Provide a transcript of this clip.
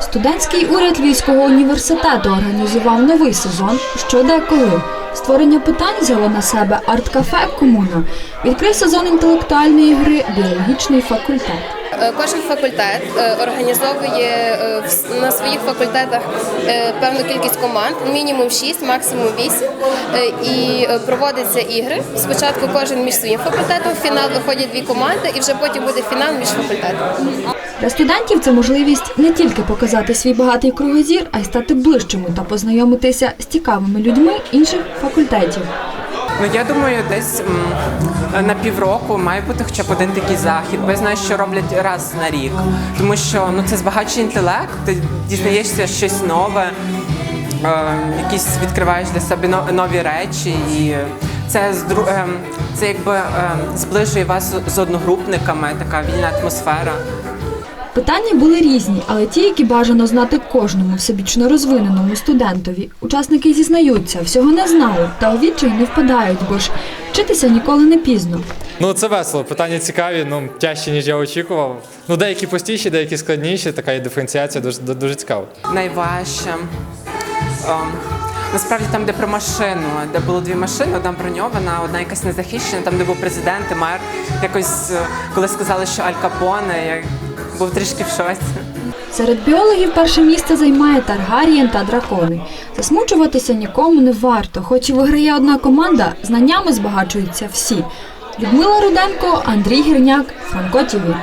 Студентський уряд Львівського університету організував новий сезон «Що де коли». Створення питань взяло на себе арт-кафе Комуна. Відкрив сезон інтелектуальної гри біологічний факультет. Е, Кожен факультет е, організовує е, на своїх факультетах певну кількість команд, мінімум 6, максимум 8. Е, І проводяться ігри. Спочатку кожен між своїм факультетом, в фінал виходять дві команди, і вже потім буде фінал між факультетами. Для студентів це можливість не тільки показати свій багатий кругозір, а й стати ближчими та познайомитися з цікавими людьми інших факультетів. Ну я думаю, десь на півроку має бути хоча б один такий захід, бо я знаю, що роблять раз на рік. Тому що ну це збагачує інтелект, ти дізнаєшся щось нове, е, якісь відкриваєш для себе но- нові речі, і це здру- ем, це якби ем, зближує вас з одногрупниками, така вільна атмосфера. Питання були різні, але ті, які бажано знати кожному всебічно розвиненому студентові. Учасники зізнаються, всього не знають та у відчай не впадають, бо ж вчитися ніколи не пізно. Ну, це весело. Питання цікаві, ну тяжчі, ніж я очікував. Ну, деякі простіші, деякі складніші. Така і диференціація дуже, дуже цікава. найважче. Ем, насправді там, де про машину, де було дві машини, одна броньована, одна якась незахищена, там, де був президент і мер. Якось, е, коли сказали, що Аль Капоне, я був трішки в шоці. Серед біологів перше місце займає Таргарієн та дракони. Засмучуватися нікому не варто, хоч і виграє одна команда, знаннями збагачуються всі. Людмила Руденко, Андрій Гірняк, Франко ТІВІ.